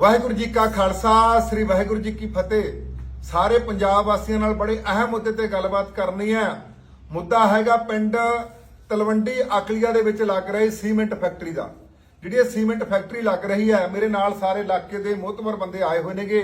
ਵਾਹਿਗੁਰੂ ਜੀ ਕਾ ਖਾਲਸਾ, ਸ੍ਰੀ ਵਾਹਿਗੁਰੂ ਜੀ ਕੀ ਫਤਿਹ। ਸਾਰੇ ਪੰਜਾਬ ਵਾਸੀਆਂ ਨਾਲ ਬੜੇ ਅਹਿਮ ਮੁੱਦੇ ਤੇ ਗੱਲਬਾਤ ਕਰਨੀ ਹੈ। ਮੁੱਦਾ ਹੈਗਾ ਪਿੰਡ ਤਲਵੰਡੀ ਅਕਲੀਆ ਦੇ ਵਿੱਚ ਲੱਗ ਰਹੀ ਸੀਮੈਂਟ ਫੈਕਟਰੀ ਦਾ। ਜਿਹੜੀ ਇਹ ਸੀਮੈਂਟ ਫੈਕਟਰੀ ਲੱਗ ਰਹੀ ਹੈ, ਮੇਰੇ ਨਾਲ ਸਾਰੇ ਇਲਾਕੇ ਦੇ ਮੋਹਤਵਰ ਬੰਦੇ ਆਏ ਹੋਏ ਨੇਗੇ।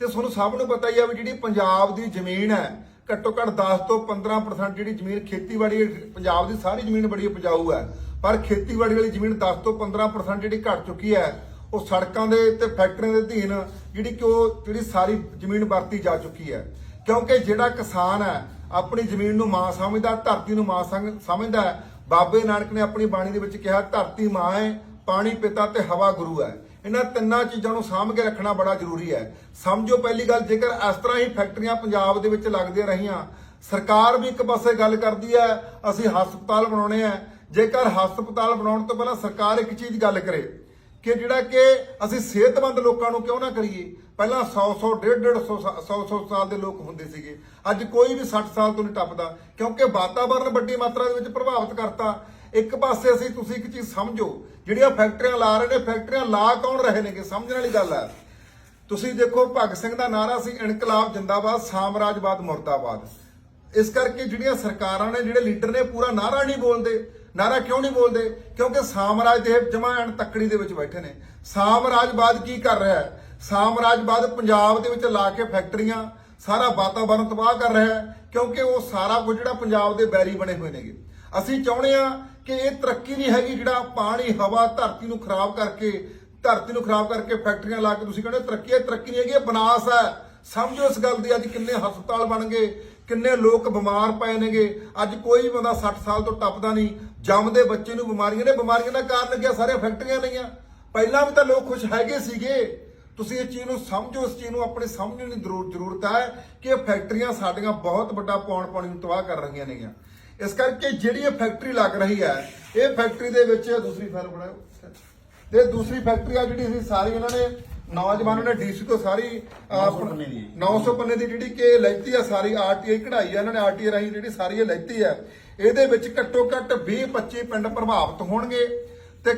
ਤੇ ਤੁਹਾਨੂੰ ਸਭ ਨੂੰ ਪਤਾ ਹੀ ਆ ਵੀ ਜਿਹੜੀ ਪੰਜਾਬ ਦੀ ਜ਼ਮੀਨ ਹੈ, ਘੱਟੋ ਘੱਟ 10 ਤੋਂ 15% ਜਿਹੜੀ ਜ਼ਮੀਨ ਖੇਤੀਬਾੜੀ ਪੰਜਾਬ ਦੀ ਸਾਰੀ ਜ਼ਮੀਨ ਬੜੀ ਉਪਜਾਊ ਹੈ। ਪਰ ਖੇਤੀਬਾੜੀ ਵਾਲੀ ਜ਼ਮੀਨ 10 ਤੋਂ 15% ਜਿਹੜੀ ਘਟ ਚੁੱਕੀ ਹੈ। ਉਹ ਸੜਕਾਂ ਦੇ ਤੇ ਫੈਕਟਰੀਆਂ ਦੇ ਅਧੀਨ ਜਿਹੜੀ ਕਿ ਉਹ ਜਿਹੜੀ ਸਾਰੀ ਜ਼ਮੀਨ ਵਰਤੀ ਜਾ ਚੁੱਕੀ ਹੈ। ਕਿਉਂਕਿ ਜਿਹੜਾ ਕਿਸਾਨ ਹੈ, ਆਪਣੀ ਜ਼ਮੀਨ ਨੂੰ ਮਾਂ ਸਮਝਦਾ, ਧਰਤੀ ਨੂੰ ਮਾਂ ਸੰਗ- ਸਮਝਦਾ ਬਾਬੇ ਨਾਨਕ ਨੇ ਆਪਣੀ ਬਾਣੀ ਦੇ ਵਿੱਚ ਕਿਹਾ, ਧਰਤੀ ਮਾਂ ਹੈ, ਪਾਣੀ ਪਿਤਾ ਤੇ ਹਵਾ ਗੁਰੂ ਹੈ। ਇਹਨਾਂ ਤਿੰਨਾਂ ਚੀਜ਼ਾਂ ਨੂੰ ਸਾਂਭ ਕੇ ਰੱਖਣਾ ਬੜਾ ਜ਼ਰੂਰੀ ਹੈ। ਸਮਝੋ ਪਹਿਲੀ ਗੱਲ, ਜੇਕਰ ਇਸ ਤਰ੍ਹਾਂ ਹੀ ਫੈਕਟਰੀਆਂ ਪੰਜਾਬ ਦੇ ਵਿੱਚ ਲੱਗਦੀਆਂ ਰਹੀਆਂ, ਸਰਕਾਰ ਵੀ ਇੱਕ ਪਾਸੇ ਗੱਲ ਕਰਦੀ ਹੈ, ਅਸੀਂ ਹਸਪਤਾਲ ਬਣਾਉਣੇ ਆ ਜੇਕਰ ਹਸਪਤਾਲ ਬਣਾਉਣ ਤੋਂ ਪਹਿਲਾਂ ਸਰਕਾਰ ਇੱਕ ਚੀਜ਼ ਗੱਲ ਕਰੇ ਕਿ ਜਿਹੜਾ ਕਿ ਅਸੀਂ ਸਿਹਤਮੰਦ ਲੋਕਾਂ ਨੂੰ ਕਿਉਂ ਨਾ ਕਰੀਏ? ਪਹਿਲਾਂ 100 100 150 100 100 ਸਾਲ ਦੇ ਲੋਕ ਹੁੰਦੇ ਸੀਗੇ। ਅੱਜ ਕੋਈ ਵੀ 60 ਸਾਲ ਤੋਂ ਨਹੀਂ ਟੱਪਦਾ, ਕਿਉਂਕਿ ਵਾਤਾਵਰਣ ਵੱਡੀ ਮਾਤਰਾ ਦੇ ਵਿੱਚ ਪ੍ਰਭਾਵਿਤ ਕਰਤਾ। ਇੱਕ ਪਾਸੇ ਅਸੀਂ, ਤੁਸੀਂ ਇੱਕ ਚੀਜ਼ ਸਮਝੋ, ਜਿਹੜੀਆਂ ਫੈਕਟਰੀਆਂ ਲਾ ਰਹੇ ਨੇ, ਫੈਕਟਰੀਆਂ ਲਾ ਕੌਣ ਰਹੇ ਨੇਗੇ? ਸਮਝਣ ਵਾਲੀ ਗੱਲ ਹੈ। ਤੁਸੀਂ ਦੇਖੋ, ਭਗਤ ਸਿੰਘ ਦਾ ਨਾਰਾ ਸੀ, ਇਨਕਲਾਬ ਜਿੰਦਾਬਾਦ, ਸਾਮਰਾਜਵਾਦ ਮੁਰਦਾਬਾਦ। ਇਸ ਕਰਕੇ ਜਿਹੜੀਆਂ ਸਰਕਾਰਾਂ ਨੇ, ਜਿਹੜੇ ਲੀਡਰ ਨੇ, ਪੂਰਾ ਨਾਰਾ ਨਹੀਂ ਬੋਲਦੇ। ਨਾਰਾ ਕਿਉਂ ਨਹੀਂ ਬੋਲਦੇ? ਕਿਉਂਕਿ ਸਾਮਰਾਜ ਦੇ ਜਮਾ ਐਨ ਤੱਕੜੀ ਦੇ ਵਿੱਚ ਬੈਠੇ ਨੇ। ਸਾਮਰਾਜਵਾਦ ਕੀ ਕਰ ਰਿਹਾ ਹੈ? ਸਾਮਰਾਜਵਾਦ ਪੰਜਾਬ ਦੇ ਵਿੱਚ ਲਾ ਕੇ ਫੈਕਟਰੀਆਂ, ਸਾਰਾ ਵਾਤਾਵਰਣ ਤਬਾਹ ਕਰ ਰਿਹਾ ਹੈ, ਕਿਉਂਕਿ ਉਹ ਸਾਰਾ ਕੁਝ ਜਿਹੜਾ ਪੰਜਾਬ ਦੇ ਬੈਰੀ ਬਣੇ ਹੋਏ ਨੇਗੇ। ਅਸੀਂ ਚਾਹੁੰਦੇ ਆ ਕਿ ਇਹ ਤਰੱਕੀ ਨਹੀਂ ਹੈਗੀ ਜਿਹੜਾ ਪਾਣੀ, ਹਵਾ, ਧਰਤੀ ਨੂੰ ਖਰਾਬ ਕਰਕੇ, ਧਰਤੀ ਨੂੰ ਖਰਾਬ ਕਰਕੇ ਫੈਕਟਰੀਆਂ ਲਾ ਕੇ ਤੁਸੀਂ ਕਹਿੰਦੇ ਤਰੱਕੀ ਹੈ ਤਰੱਕੀ ਨਹੀਂ ਹੈਗੀ, ਇਹ ਬਨਾਸ ਹੈ। ਸਮਝੋ ਇਸ ਗੱਲ ਦੀ, ਅੱਜ ਕਿੰਨੇ ਹਸਪਤਾਲ ਬਣ ਗਏ, ਕਿੰਨੇ ਲੋਕ ਬਿਮਾਰ ਪਏ ਨੇਗੇ। ਅੱਜ ਕੋਈ ਬੰਦਾ 60 ਸਾਲ ਤੋਂ ਟੱਪਦਾ ਨਹੀਂ। ਜੰਮਦੇ ਬੱਚੇ ਨੂੰ ਬਿਮਾਰੀਆਂ ਨੇ ਬਿਮਾਰੀਆਂ ਦਾ ਕਾਰਨ ਲੱਗਿਆ ਸਾਰੇ ਫੈਕਟਰੀਆਂ ਨੇਗੀਆਂ ਪਹਿਲਾਂ ਵੀ ਤਾਂ ਲੋਕ ਖੁਸ਼ ਹੈਗੇ ਸੀਗੇ। ਤੁਸੀਂ ਇਹ ਚੀਜ਼ ਨੂੰ ਸਮਝੋ ਇਸ ਚੀਜ਼ ਨੂੰ ਆਪਣੇ ਸਮਝਣ ਦੀ ਜ਼ਰੂਰ- ਜ਼ਰੂਰਤ ਹੈ ਕਿ ਇਹ ਫੈਕਟਰੀਆਂ ਸਾਡੀਆਂ ਬਹੁਤ ਵੱਡਾ ਪੌਣ ਪਾਣੀ ਨੂੰ ਤਬਾਹ ਕਰ ਰਹੀਆਂ ਨੇਗੀਆਂ। ਇਸ ਕਰਕੇ ਜਿਹੜੀ ਇਹ ਫੈਕਟਰੀ ਲੱਗ ਰਹੀ ਹੈ ਇਹ ਫੈਕਟਰੀ ਦੇ ਵਿੱਚ ਦੂਸਰੀ ਫਾਈਲ ਬਣਾਓ। ਤੇ ਦੂਸਰੀ ਫੈਕਟਰੀ ਆ ਜਿਹੜੀ ਸੀ ਸਾਰੀ ਇਹਨਾਂ ਨੇ ਨੌਜਵਾਨਾਂ ਨੇ ਡੀਸੀ ਤੋਂ ਸਾਰੀ 900 ਪੰਨੇ ਦੀ। 900 ਪੰਨੇ ਦੀ ਜਿਹੜੀ ਕਿ ਲੈਤੀ ਆ ਸਾਰੀ ਆਰਟੀਆਈ ਕਢਾਈ ਆ। ਇਹਨਾਂ ਨੇ ਆਰਟੀਆਈ ਰਾਹੀਂ ਜਿਹੜੀ ਸਾਰੀ ਇਹ ਲੈਤੀ ਆ ਇਹਦੇ ਵਿੱਚ ਘੱਟੋ ਘੱਟ 20 25 ਪਿੰਡ ਪ੍ਰਭਾਵਿਤ ਹੋਣਗੇ ਤੇ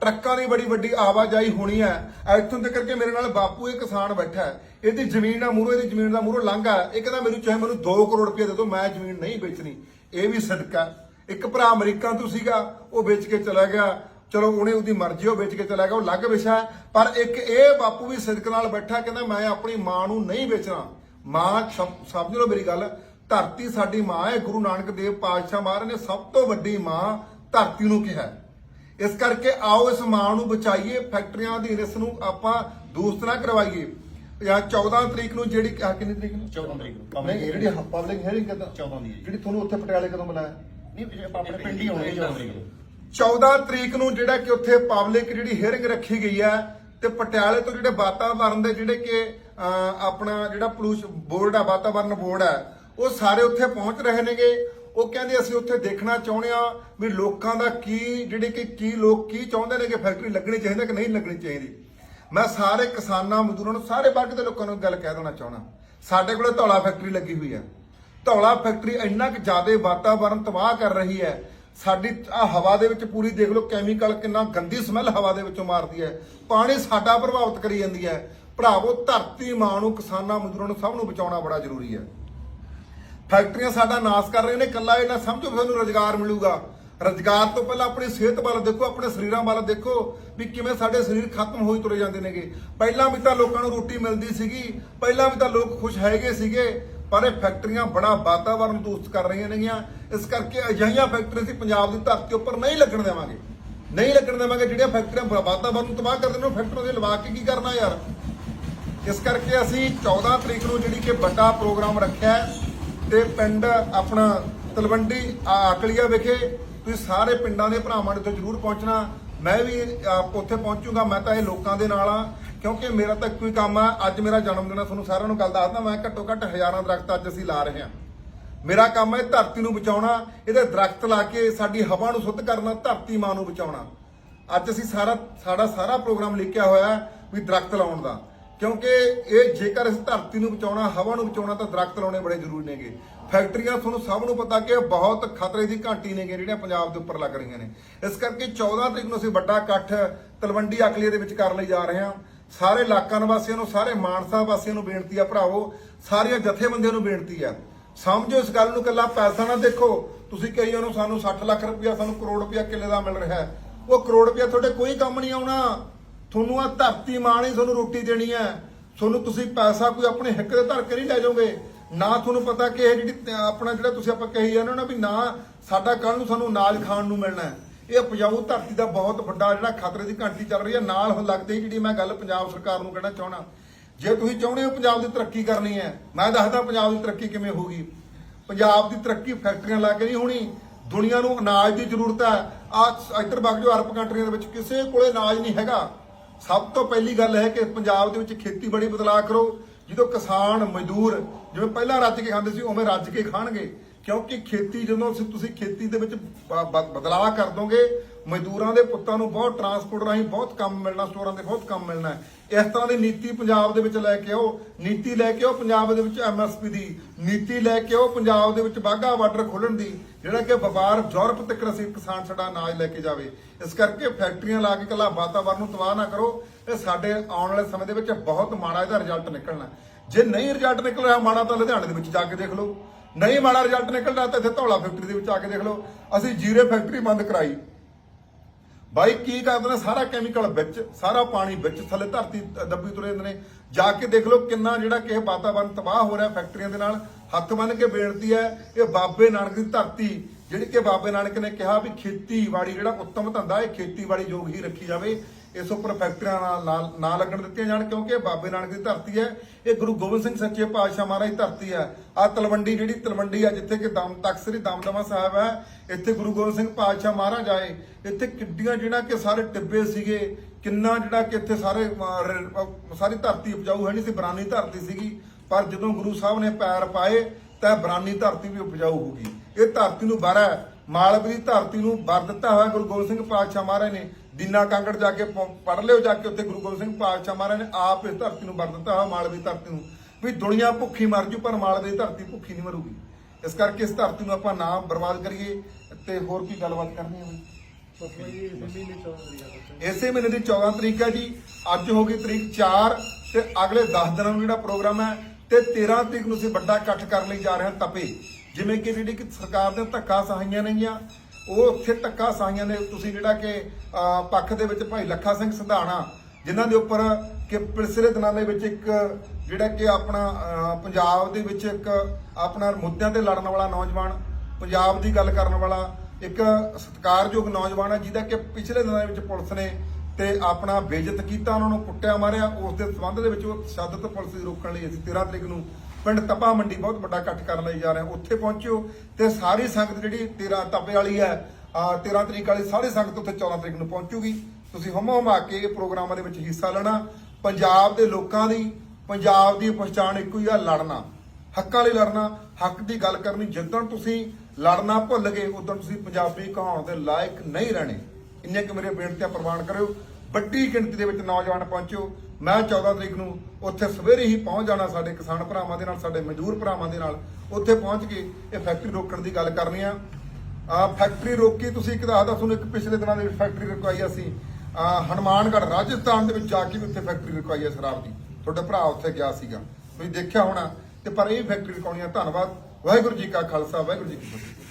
ਟਰੱਕਾਂ ਦੀ ਬੜੀ ਵੱਡੀ ਆਵਾਜਾਈ ਹੋਣੀ ਹੈ। ਇੱਥੋਂ ਤੱਕ ਕਿ ਮੇਰੇ ਨਾਲ ਬਾਪੂ ਇਹ ਕਿਸਾਨ ਬੈਠਾ ਹੈ। ਇਹਦੀ ਜ਼ਮੀਨ ਦਾ ਮੂਹਰੋਂ, ਇਹਦੀ ਜ਼ਮੀਨ ਦਾ ਮੂਹਰੋਂ ਲੰਘਾ ਇਹ ਕਹਿੰਦਾ ਮੈਨੂੰ ਚਾਹੇ ਮੈਨੂੰ 2 ਕਰੋੜ ਰੁਪਏ ਦੇ ਦਿਓ, ਮੈਂ ਜ਼ਮੀਨ ਨਹੀਂ ਵੇਚਣੀ। ਇਹ ਵੀ ਸਦਕਾ ਇੱਕ ਭਰਾ ਅਮਰੀਕਾ ਤੋਂ ਸੀਗਾ, ਉਹ ਵੇਚ ਕੇ ਚਲਾ ਗਿਆ। ਚਲੋ, ਉਹਨੇ ਉਹਦੀ ਮਰਜ਼ੀ, ਉਹ ਵੇਚ ਕੇ ਚਲਾ ਗਿਆ, ਉਹ ਅਲੱਗ ਵਿਸ਼ਾ ਹੈ। ਪਰ ਇੱਕ ਇਹ ਬਾਪੂ ਵੀ ਸਿਦਕ ਨਾਲ ਬੈਠਾ, ਕਹਿੰਦਾ ਮੈਂ ਆਪਣੀ ਮਾਂ ਨੂੰ ਨਹੀਂ ਵੇਚਣਾ। ਮਾਂ ਸਮਝ ਲਓ ਮੇਰੀ ਗੱਲ ਧਰਤੀ ਸਾਡੀ ਮਾਂ ਹੈ ਗੁਰੂ ਨਾਨਕ ਦੇਵ ਪਾਤਸ਼ਾਹ ਮਹਾਰਾਜ ਨੇ ਸਭ ਤੋਂ ਵੱਡੀ ਮਾਂ ਧਰਤੀ ਨੂੰ ਕਿਹਾ। ਇਸ ਕਰਕੇ ਆਓ ਇਸ ਮਾਂ ਨੂੰ ਬਚਾਈਏ ਫੈਕਟਰੀਆਂ ਅਧੀਨ ਇਸ ਨੂੰ ਆਪਾਂ ਦੂਸਤ ਨਾ ਕਰਵਾਈਏ। ਜਾਂ 14 ਤਰੀਕ ਨੂੰ ਜਿਹੜੀ ਕਿੰਨੀ ਤਰੀਕ ਨੂੰ? 14 ਤਰੀਕ ਨੂੰ। ਨਹੀਂ ਜਿਹੜੀ ਪਬਲਿਕ ਹੀਅਰਿੰਗ ਕਦੋਂ 14 ਦੀ। ਜਿਹੜੀ ਤੁਹਾਨੂੰ ਉੱਥੇ ਪਟਿਆਲੇ ਕਦੋਂ ਬੁਲਾਇਆ ਨਹੀਂ ਆਪਣੇ ਪਿੰਡ ਹੀ ਹੋਣਗੇ 14 ਤਰੀਕ ਨੂੰ। 14 ਤਰੀਕ ਨੂੰ ਜਿਹੜਾ ਕਿ ਉੱਥੇ ਪਬਲਿਕ ਜਿਹੜੀ ਹੀਅਰਿੰਗ ਰੱਖੀ ਗਈ ਹੈ ਤੇ ਪਟਿਆਲੇ ਤੋਂ ਜਿਹੜੇ ਵਾਤਾਵਰਣ ਦੇ ਜਿਹੜੇ ਕਿ ਆਪਣਾ ਜਿਹੜਾ ਪੋਲੂਸ਼ਨ ਬੋਰਡ ਆ ਵਾਤਾਵਰਣ ਬੋਰਡ ਹੈ ਉਹ ਸਾਰੇ ਉੱਥੇ ਪਹੁੰਚ ਰਹੇ ਨੇਗੇ। ਉਹ ਕਹਿੰਦੇ ਅਸੀਂ ਉੱਥੇ ਦੇਖਣਾ ਚਾਹੁੰਦੇ ਆ ਵੀ ਲੋਕਾਂ ਦਾ ਕੀ, ਜਿਹੜੇ ਕਿ ਕੀ ਲੋਕ ਕੀ ਚਾਹੁੰਦੇ ਨੇ ਕਿ ਫੈਕਟਰੀ ਲੱਗਣੀ ਚਾਹੀਦੀ ਕਿ ਨਹੀਂ ਲੱਗਣੀ ਚਾਹੀਦੀ। ਮੈਂ ਸਾਰੇ ਕਿਸਾਨਾਂ, ਮਜ਼ਦੂਰਾਂ ਨੂੰ ਸਾਰੇ ਵਰਗ ਦੇ ਲੋਕਾਂ ਨੂੰ ਗੱਲ ਕਹਿ ਦੇਣਾ ਚਾਹੁੰਦਾ। ਸਾਡੇ ਕੋਲੇ ਧੌਲਾ ਫੈਕਟਰੀ ਲੱਗੀ ਹੋਈ ਹੈ। ਧੌਲਾ ਫੈਕਟਰੀ ਇੰਨਾ ਕਿ ਜ਼ਿਆਦਾ ਵਾਤਾਵਰਣ ਤਬਾਹ ਕਰ ਰਹੀ ਹੈ। ਸਾਡੀ ਆ ਹਵਾ ਦੇ ਵਿੱਚ ਪੂਰੀ ਦੇਖ ਲਓ ਕੈਮੀਕਲ ਕਿੰਨਾ ਗੰਦੀ ਸਮੈਲ ਹਵਾ ਦੇ ਵਿੱਚੋਂ ਮਾਰਦੀ ਹੈ। ਪਾਣੀ ਸਾਡਾ ਪ੍ਰਭਾਵਿਤ ਕਰੀ ਜਾਂਦੀ ਹੈ। ਭਰਾਵੋ, ਧਰਤੀ ਮਾਂ ਨੂੰ ਕਿਸਾਨਾਂ, ਮਜ਼ਦੂਰਾਂ ਨੂੰ ਸਭ ਨੂੰ ਬਚਾਉਣਾ ਬੜਾ ਜ਼ਰੂਰੀ ਹੈ। ਫੈਕਟਰੀਆਂ ਸਾਡਾ ਨਾਸ ਕਰ ਰਹੀਆਂ ਨੇ ਕੱਲਾ ਇਹ ਨਾ ਸਮਝੋ ਵੀ ਸਾਨੂੰ ਰੋਜ਼ਗਾਰ ਮਿਲੂਗਾ। ਰੋਜ਼ਗਾਰ ਤੋਂ ਪਹਿਲਾਂ ਆਪਣੀ ਸਿਹਤ ਵੱਲ ਦੇਖੋ, ਆਪਣੇ ਸਰੀਰਾਂ ਵੱਲ ਦੇਖੋ ਵੀ ਕਿਵੇਂ ਸਾਡੇ ਸਰੀਰ ਖਤਮ ਹੋਈ ਤੁਰੇ ਜਾਂਦੇ ਨੇਗੇ। ਪਹਿਲਾਂ ਵੀ ਤਾਂ ਲੋਕਾਂ ਨੂੰ ਰੋਟੀ ਮਿਲਦੀ ਸੀਗੀ, ਪਹਿਲਾਂ ਵੀ ਤਾਂ ਲੋਕ ਖੁਸ਼ ਹੈਗੇ ਸੀਗੇ, ਪਰ ਇਹ ਫੈਕਟਰੀਆਂ ਬੜਾ ਵਾਤਾਵਰਣ ਦੂਸ਼ਿਤ ਕਰ ਰਹੀਆਂ ਨੇਗੀਆਂ। ਇਸ ਕਰਕੇ ਅਜਿਹੀਆਂ ਫੈਕਟਰੀਆਂ ਸੀ ਪੰਜਾਬ ਦੀ ਧਰਤੀ ਉੱਪਰ ਨਹੀਂ ਲੱਗਣ ਦੇਵਾਂਗੇ। ਨਹੀਂ ਲੱਗਣ ਦੇਵਾਂਗੇ ਜਿਹੜੀਆਂ ਫੈਕਟਰੀਆਂ ਵਾਤਾਵਰਣ ਨੂੰ ਤਬਾਹ ਕਰਦੇ ਨੇ, ਉਹ ਫੈਕਟਰੀਆਂ ਦੇ ਲਵਾ ਕੇ ਕੀ ਕਰਨਾ ਯਾਰ? ਇਸ ਕਰਕੇ ਅਸੀਂ 14 ਤਰੀਕ ਨੂੰ ਜਿਹੜੀ ਕਿ ਵੱਡਾ ਪ੍ਰੋਗਰਾਮ ਰੱਖਿਆ ਹੈ ਤੇ ਪਿੰਡ ਆਪਣਾ ਤਲਵੰਡੀ ਆਕਲੀਆ ਵਿਖੇ ਤੁਸੀਂ ਸਾਰੇ ਪਿੰਡਾਂ ਦੇ ਭਰਾਵਾਂ ਨੇ ਜ਼ਰੂਰ ਪਹੁੰਚਣਾ। ਮੈਂ ਵੀ ਉੱਥੇ ਪਹੁੰਚੂਗਾ, ਮੈਂ ਤਾਂ ਇਹ ਲੋਕਾਂ ਦੇ ਨਾਲ ਆ ਕਿਉਂਕਿ ਮੇਰਾ ਤਾਂ ਇੱਕੋ ਹੀ ਕੰਮ ਆ, ਅੱਜ ਮੇਰਾ ਜਨਮ ਦਿਨ ਆ, ਤੁਹਾਨੂੰ ਸਾਰਿਆਂ ਨੂੰ ਗੱਲ ਦੱਸਦਾ ਮੈਂ ਘੱਟੋ ਘੱਟ ਹਜ਼ਾਰਾਂ ਦਰਖਤ ਅੱਜ ਅਸੀਂ ਲਾ ਰਹੇ ਹਾਂ। ਮੇਰਾ ਕੰਮ ਹੈ ਧਰਤੀ ਨੂੰ ਬਚਾਉਣਾ, ਇਹਦੇ ਦਰਖਤ ਲਾ ਕੇ ਸਾਡੀ ਹਵਾ ਨੂੰ ਸ਼ੁੱਧ ਕਰਨਾ, ਧਰਤੀ ਮਾਂ ਨੂੰ ਬਚਾਉਣਾ। ਅੱਜ ਅਸੀਂ ਸਾਰਾ, ਸਾਡਾ ਸਾਰਾ ਪ੍ਰੋਗਰਾਮ ਲਿਖਿਆ ਹੋਇਆ ਵੀ ਦਰਖਤ ਲਾਉਣ ਦਾ। ਕਿਉਂਕਿ ਇਹ ਜੇਕਰ ਇਸ ਧਰਤੀ ਨੂੰ ਬਚਾਉਣਾ, ਹਵਾ ਨੂੰ ਬਚਾਉਣਾ, ਤਾਂ ਦਰਖਤ ਲਾਉਣੇ ਬੜੇ ਜ਼ਰੂਰੀ ਨੇਗੇ। ਫੈਕਟਰੀਆਂ ਤੁਹਾਨੂੰ ਸਭ ਨੂੰ ਪਤਾ ਕਿ ਬਹੁਤ ਖਤਰੇ ਦੀ ਘੰਟੀ ਨੇਗੇ ਜਿਹੜੀਆਂ ਪੰਜਾਬ ਦੇ ਉੱਪਰ ਲੱਗ ਰਹੀਆਂ ਨੇ। ਇਸ ਕਰਕੇ 14 ਤਰੀਕ ਨੂੰ ਅਸੀਂ ਵੱਡਾ ਇਕੱਠ ਤਲਵੰਡੀ ਅਕਲੀਏ ਦੇ ਵਿੱਚ ਕਰਨ ਲਈ ਜਾ ਰਹੇ ਹਾਂ। ਸਾਰੇ ਇਲਾਕਾ ਨਿਵਾਸੀਆਂ ਨੂੰ, ਸਾਰੇ ਮਾਨਸਾ ਵਾਸੀਆਂ ਨੂੰ ਬੇਨਤੀ ਆ ਭਰਾਵੋ, ਸਾਰੀਆਂ ਜਥੇਬੰਦੀਆਂ ਨੂੰ ਬੇਨਤੀ ਆ। ਸਮਝੋ ਇਸ ਗੱਲ ਨੂੰ ਕੱਲਾ ਪੈਸਾ ਨਾ ਦੇਖੋ, ਤੁਸੀਂ ਕਹੀ ਉਹਨੂੰ ਸਾਨੂੰ 60 ਲੱਖ ਰੁਪਇਆ, ਸਾਨੂੰ ਕਰੋੜ ਰੁਪਇਆ ਕਿੱਲੇ ਦਾ ਮਿਲ ਰਿਹਾ। ਹੈ ਉਹ ਕਰੋੜ ਰੁਪਇਆ ਤੁਹਾਡੇ ਕੋਈ ਕੰਮ ਨਹੀਂ ਆਉਣਾ। ਤੁਹਾਨੂੰ ਆ ਧਰਤੀ ਮਾਂ ਨੇ ਤੁਹਾਨੂੰ ਰੋਟੀ ਦੇਣੀ ਹੈ। ਤੁਹਾਨੂੰ ਤੁਸੀਂ ਪੈਸਾ ਕੋਈ ਆਪਣੇ ਹਿੱਕ ਦੇ ਧਰ ਕੇ ਨਹੀਂ ਲੈ ਜਾਓਗੇ। ਨਾ ਤੁਹਾਨੂੰ ਪਤਾ ਕਿ ਇਹ ਜਿਹੜੀ ਆਪਣਾ ਜਿਹੜਾ ਤੁਸੀਂ ਆਪਾਂ ਕਹੀ ਜਾਂਦੇ ਹੋ ਨਾ ਵੀ ਨਾ ਸਾਡਾ ਕੱਲ ਨੂੰ ਸਾਨੂੰ ਅਨਾਜ ਖਾਣ ਨੂੰ ਮਿਲਣਾ ਹੈ। ਇਹ ਉਪਜਾਊ ਧਰਤੀ ਦਾ ਬਹੁਤ ਵੱਡਾ ਜਿਹੜਾ ਖਤਰੇ ਦੀ ਘੰਟੀ ਚੱਲ ਰਹੀ ਹੈ। ਨਾਲ ਲੱਗਦੇ ਹੀ ਜਿਹੜੀ ਮੈਂ ਗੱਲ ਪੰਜਾਬ ਸਰਕਾਰ ਨੂੰ ਕਹਿਣਾ ਚਾਹਣਾ ਜੇ ਤੁਸੀਂ ਚਾਹੁੰਦੇ ਹੋ ਪੰਜਾਬ ਦੀ ਤਰੱਕੀ ਕਰਨੀ ਹੈ, ਮੈਂ ਦੱਸਦਾ ਪੰਜਾਬ ਦੀ ਤਰੱਕੀ ਕਿਵੇਂ ਹੋਊਗੀ। ਪੰਜਾਬ ਦੀ ਤਰੱਕੀ ਫੈਕਟਰੀਆਂ ਲਾ ਕੇ ਨਹੀਂ ਹੋਣੀ। ਦੁਨੀਆ ਨੂੰ ਅਨਾਜ ਦੀ ਜ਼ਰੂਰਤ ਹੈ। ਆ ਇੱਧਰ ਵਗ ਜੋ ਅਰਬ ਕੰਟਰੀਆਂ ਦੇ ਵਿੱਚ ਕਿਸੇ ਕੋਲੇ ਅਨਾਜ ਨਹੀਂ ਹੈਗਾ। ਸਭ ਤੋਂ ਪਹਿਲੀ ਗੱਲ ਹੈ ਕਿ ਪੰਜਾਬ ਦੇ ਵਿੱਚ ਖੇਤੀਬਾੜੀ ਬਦਲਾਅ ਕਰੋ। ਜਦੋਂ ਕਿਸਾਨ, ਮਜ਼ਦੂਰ ਜਿਵੇਂ ਪਹਿਲਾਂ ਰੱਜ ਕੇ ਖਾਂਦੇ ਸੀ, ਉਵੇਂ ਰੱਜ ਕੇ ਖਾਣਗੇ। ਕਿਉਂਕਿ ਖੇਤੀ ਜਦੋਂ ਤੁਸੀਂ ਖੇਤੀ ਦੇ ਵਿੱਚ ਬਦਲਾਅ ਕਰ ਦੋਗੇ ਮਜ਼ਦੂਰਾਂ ਦੇ ਪੁੱਤਾਂ ਨੂੰ ਬਹੁਤ ਟਰਾਂਸਪੋਰਟ ਰਾਹੀਂ ਬਹੁਤ ਕੰਮ ਮਿਲਣਾ, ਸਟੋਰਾਂ ਤੇ ਬਹੁਤ ਕੰਮ ਮਿਲਣਾ ਇਸ ਤਰ੍ਹਾਂ ਦੀ ਨੀਤੀ ਪੰਜਾਬ ਦੇ ਵਿੱਚ ਲੈ ਕੇ ਆਓ। ਨੀਤੀ ਲੈ ਕੇ ਆਓ ਪੰਜਾਬ ਦੇ ਵਿੱਚ ਐਮਐਸਪੀ ਦੀ। ਨੀਤੀ ਲੈ ਕੇ ਆਓ ਪੰਜਾਬ ਦੇ ਵਿੱਚ ਬਾਗਾ ਬਾਰਡਰ ਖੋਲਣ ਦੀ, ਜਿਹੜਾ ਕਿ ਵਪਾਰ ਯੂਰਪ ਤੱਕ ਅਸੀਂ ਕਿਸਾਨ ਸਾਡਾ ਅਨਾਜ ਲੈ ਕੇ ਜਾਵੇ। ਇਸ ਕਰਕੇ ਫੈਕਟਰੀਆਂ ਲਾ ਕੇ ਕੱਲਾ ਵਾਤਾਵਰਨ ਨੂੰ ਤਬਾਹ ਨਾ ਕਰੋ। ਇਹ ਸਾਡੇ ਆਉਣ ਵਾਲੇ ਸਮੇਂ ਦੇ ਵਿੱਚ ਬਹੁਤ ਮਾੜਾ ਇਹਦਾ ਰਿਜ਼ਲਟ ਨਿਕਲਣਾ ਜੇ ਨਹੀਂ ਰਿਜ਼ਲਟ ਨਿਕਲ ਰਿਹਾ ਮਾੜਾ ਤਾਂ ਲੁਧਿਆਣੇ ਦੇ ਵਿੱਚ ਜਾ ਕੇ ਦੇਖ ਲਓ। ਨਹੀਂ ਮਾੜਾ ਰਿਜ਼ਲਟ ਨਿਕਲਦਾ ਤਾਂ ਇੱਥੇ ਧੌਲਾ ਫੈਕਟਰੀ ਦੇ ਵਿੱਚ ਆ ਕੇ ਦੇਖ ਲਓ। ਅਸੀਂ ਜੀਰੇ ਫੈਕਟਰੀ ਬੰਦ ਕਰਾਈ। ਬਾਈ ਕੀ ਕਰਦੇ ਨੇ? ਸਾਰਾ ਕੈਮੀਕਲ ਵਿੱਚ, ਸਾਰਾ ਪਾਣੀ ਵਿੱਚ, ਥੱਲੇ ਧਰਤੀ ਦੱਬੀ ਤੁਰੇ ਹੁੰਦੇ ਨੇ। ਜਾ ਕੇ ਦੇਖ ਲਓ ਕਿੰਨਾ ਜਿਹੜਾ ਕਿ ਇਹ ਵਾਤਾਵਰਨ ਤਬਾਹ ਹੋ ਰਿਹਾ ਫੈਕਟਰੀਆਂ ਦੇ ਨਾਲ। ਹੱਥ ਬੰਨ ਕੇ ਬੇਨਤੀ ਹੈ, ਇਹ ਬਾਬੇ ਨਾਨਕ ਦੀ ਧਰਤੀ, ਜਿਹੜੀ ਕਿ ਬਾਬੇ ਨਾਨਕ ਨੇ ਕਿਹਾ ਵੀ ਖੇਤੀਬਾੜੀ ਜਿਹੜਾ ਉੱਤਮ ਧੰਦਾ ਹੈ, ਖੇਤੀਬਾੜੀ ਯੋਗ ਹੀ ਰੱਖੀ ਜਾਵੇ। ਇਸ ਉੱਪਰ ਫੈਕਟਰੀਆਂ ਨਾਲ ਨਾਲ ਨਾ ਲੱਗਣ ਦਿੱਤੀਆਂ ਜਾਣ, ਕਿਉਂਕਿ ਇਹ ਬਾਬੇ ਨਾਨਕ ਦੀ ਧਰਤੀ ਹੈ। ਇਹ ਗੁਰੂ ਗੋਬਿੰਦ ਸਿੰਘ ਸੱਚੇ ਪਾਤਸ਼ਾਹ ਮਹਾਰਾਜ ਦੀ ਧਰਤੀ ਹੈ। ਆ ਤਲਵੰਡੀ ਜਿਹੜੀ ਤਲਵੰਡੀ ਆ, ਜਿੱਥੇ ਕਿ ਦਮ ਤਖਤ ਸ੍ਰੀ ਦਮਦਮਾ ਸਾਹਿਬ ਹੈ, ਇੱਥੇ ਗੁਰੂ ਗੋਬਿੰਦ ਸਿੰਘ ਪਾਤਸ਼ਾਹ ਮਹਾਰਾਜ ਆਏ। ਇੱਥੇ ਕਿੱਡੀਆਂ ਜਿਹੜਾ ਕਿ ਸਾਰੇ ਟਿੱਬੇ ਸੀਗੇ, ਕਿੰਨਾ ਜਿਹੜਾ ਕਿ ਇੱਥੇ ਸਾਰੇ ਸਾਰੀ ਧਰਤੀ ਉਪਜਾਊ ਹੈ ਨਹੀਂ ਸੀ, ਬਰਾਨੀ ਧਰਤੀ ਸੀਗੀ। ਪਰ ਜਦੋਂ ਗੁਰੂ ਸਾਹਿਬ ਨੇ ਪੈਰ ਪਾਏ, ਤਾਂ ਬਰਾਨੀ ਧਰਤੀ ਵੀ ਉਪਜਾਊ ਹੋ ਗਈ। ਇਹ ਧਰਤੀ ਨੂੰ ਬਰ ਹੈ। ਮਾਲਵੇ ਦੀ ਧਰਤੀ ਨੂੰ ਵਰ ਦਿੱਤਾ ਹੋਇਆ ਗੁਰੂ ਗੋਬਿੰਦ ਸਿੰਘ ਪਾਤਸ਼ਾਹ ਮਹਾਰਾਜ ਨੇ। ਦੀਨਾ ਕਾਂਗੜ ਜਾ ਕੇ ਪੜ ਲਿਓ ਜਾ ਕੇ ਉੱਥੇ ਗੁਰੂ ਗੋਬਿੰਦ ਸਿੰਘ ਪਾਤਸ਼ਾਹ ਮਹਾਰਾਜ ਨੇ ਆਪ ਇਸ ਧਰਤੀ ਨੂੰ ਬਰ ਦਿੱਤਾ ਮਾਲਵੇ ਧਰਤੀ ਨੂੰ। ਵੀ ਦੁਨੀਆ ਭੁੱਖੀ ਮਰ ਜੂ ਪਰ ਮਾਲਵੇ ਦੀ ਧਰਤੀ ਭੁੱਖੀ ਨਹੀਂ ਮਰੂਗੀ। ਇਸ ਕਰਕੇ ਇਸ ਧਰਤੀ ਨੂੰ ਆਪਾਂ ਨਾ ਬਰਬਾਦ ਕਰੀਏ ਤੇ ਹੋਰ ਕੀ ਗੱਲਬਾਤ ਕਰਨੀ ਹੈ ਇਸੇ ਮਹੀਨੇ ਦੀ 14 ਤਰੀਕ ਹੈ ਜੀ। ਅੱਜ ਹੋ ਗਈ ਤਰੀਕ 4 ਤੇ ਅਗਲੇ 10 ਦਿਨਾਂ ਨੂੰ ਜਿਹੜਾ ਪ੍ਰੋਗਰਾਮ ਹੈ ਤੇ 13 ਤਰੀਕ ਨੂੰ ਅਸੀਂ ਵੱਡਾ ਇਕੱਠ ਕਰਨ ਲਈ ਜਾ ਰਹੇ ਹਾਂ ਤਪੇ। ਜਿਵੇਂ ਕਿ ਜਿਹੜੀ ਕਿ ਸਰਕਾਰ ਦੇ ਧੱਕਾ ਸਹਾਈਆਂ ਨੇਗੀਆਂ ਉਹ ਉੱਥੇ ਧੱਕਾ ਸਾਈਆਂ ਨੇ, ਤੁਸੀਂ ਜਿਹੜਾ ਕਿ ਪੱਖ ਦੇ ਵਿੱਚ ਭਾਈ ਲੱਖਾ ਸਿੰਘ ਸੰਧਾਣਾ, ਜਿਨ੍ਹਾਂ ਦੇ ਉੱਪਰ ਕਿ ਪਿਛਲੇ ਦਿਨਾਂ ਦੇ ਵਿੱਚ ਇੱਕ ਜਿਹੜਾ ਕਿ ਆਪਣਾ ਪੰਜਾਬ ਦੇ ਵਿੱਚ ਇੱਕ ਆਪਣਾ ਮੁੱਦਿਆਂ ਤੇ ਲੜਨ ਵਾਲਾ ਨੌਜਵਾਨ, ਪੰਜਾਬ ਦੀ ਗੱਲ ਕਰਨ ਵਾਲਾ, ਇੱਕ ਸਤਿਕਾਰਯੋਗ ਨੌਜਵਾਨ ਹੈ, ਜਿਹਦਾ ਕਿ ਪਿਛਲੇ ਦਿਨਾਂ ਦੇ ਵਿੱਚ ਪੁਲਿਸ ਨੇ ਤੇ ਆਪਣਾ ਬੇਇੱਜ਼ਤ ਕੀਤਾ, ਉਹਨਾਂ ਨੂੰ ਕੁੱਟਿਆ ਮਾਰਿਆ, ਉਸ ਦੇ ਸੰਬੰਧ ਦੇ ਵਿੱਚ ਉਹ ਤਸ਼ੱਦਦ ਪੁਲਿਸ ਦੀ ਰੋਕਣ ਲਈ ਅਸੀਂ 13 ਤਰੀਕ ਨੂੰ ਪਿੰਡ ਤਪਾ ਮੰਡੀ ਬਹੁਤ ਵੱਡਾ ਇਕੱਠ ਕਰਨ ਲਈ ਜਾ ਰਹੇ ਉੱਥੇ ਪਹੁੰਚਿਓ ਤੇ ਸਾਰੀ ਸੰਗਤ ਜਿਹੜੀ 13 ਤਪੇ ਵਾਲੀ ਹੈ, ਆ 13 ਤਰੀਕ ਵਾਲੀ ਸਾਰੀ ਸੰਗਤ ਉੱਥੇ 14 ਤਰੀਕ ਨੂੰ ਪਹੁੰਚੂਗੀ। ਤੁਸੀਂ ਹਮਾ ਹਮਾ ਕੇ ਇਹ ਪ੍ਰੋਗਰਾਮਾਂ ਦੇ ਵਿੱਚ ਹਿੱਸਾ ਲੈਣਾ। ਪੰਜਾਬ ਦੇ ਲੋਕਾਂ ਦੀ, ਪੰਜਾਬ ਦੀ ਪਛਾਣ ਇੱਕੋ ਹੀ ਆ, ਲੜਨਾ। ਹੱਕਾਂ ਲਈ ਲੜਨਾ, ਹੱਕ ਦੀ ਗੱਲ ਕਰਨੀ। ਜਿੱਦਣ ਤੁਸੀਂ ਲੜਨਾ ਭੁੱਲ ਗਏ, ਉਦੋਂ ਤੁਸੀਂ ਪੰਜਾਬੀ ਕਹਾਉਣ ਦੇ ਲਾਇਕ ਨਹੀਂ ਰਹਿਣੇ। ਇੰਨੇ ਕਿ ਮੇਰੇ ਬੇਨਤੀਆਂ ਪ੍ਰਵਾਨ ਕਰਿਓ। ਵੱਡੀ ਗਿਣਤੀ ਦੇ ਵਿੱਚ ਨੌਜਵਾਨ ਪਹੁੰਚਿਓ ਮੈਂ 14 ਤਰੀਕ ਨੂੰ ਉੱਥੇ ਸਵੇਰੇ ਹੀ ਪਹੁੰਚ ਜਾਣਾ ਸਾਡੇ ਕਿਸਾਨ ਭਰਾਵਾਂ ਦੇ ਨਾਲ, ਸਾਡੇ ਮਜ਼ਦੂਰ ਭਰਾਵਾਂ ਦੇ ਨਾਲ। ਉੱਥੇ ਪਹੁੰਚ ਕੇ ਇਹ ਫੈਕਟਰੀ ਰੋਕਣ ਦੀ ਗੱਲ ਕਰਨੀ ਆ। ਆ ਫੈਕਟਰੀ ਰੋਕੀ, ਤੁਸੀਂ ਇੱਕ ਦੱਸਦਾ ਤੁਹਾਨੂੰ ਇੱਕ ਪਿਛਲੇ ਦਿਨਾਂ ਦੇ ਵਿੱਚ ਫੈਕਟਰੀ ਰੁਕਵਾਈ ਅਸੀਂ। ਆ ਰਾਜਸਥਾਨ ਦੇ ਵਿੱਚ ਜਾ ਕੇ ਵੀ ਉੱਥੇ ਫੈਕਟਰੀ ਰੁਕਵਾਈ ਹੈ ਸ਼ਰਾਬ ਦੀ। ਤੁਹਾਡਾ ਭਰਾ ਉੱਥੇ ਗਿਆ ਸੀਗਾ। ਤੁਸੀਂ ਦੇਖਿਆ ਹੋਣਾ। ਤੇ ਪਰ ਇਹ ਫੈਕਟਰੀ ਰੁਕਾਉਣੀ ਆ, ਧੰਨਵਾਦ। ਵਾਹਿਗੁਰੂ ਜੀ ਕਾ ਖਾਲਸਾ, ਵਾਹਿਗੁਰੂ ਜੀ ਕੀ ਫਤਿਹ।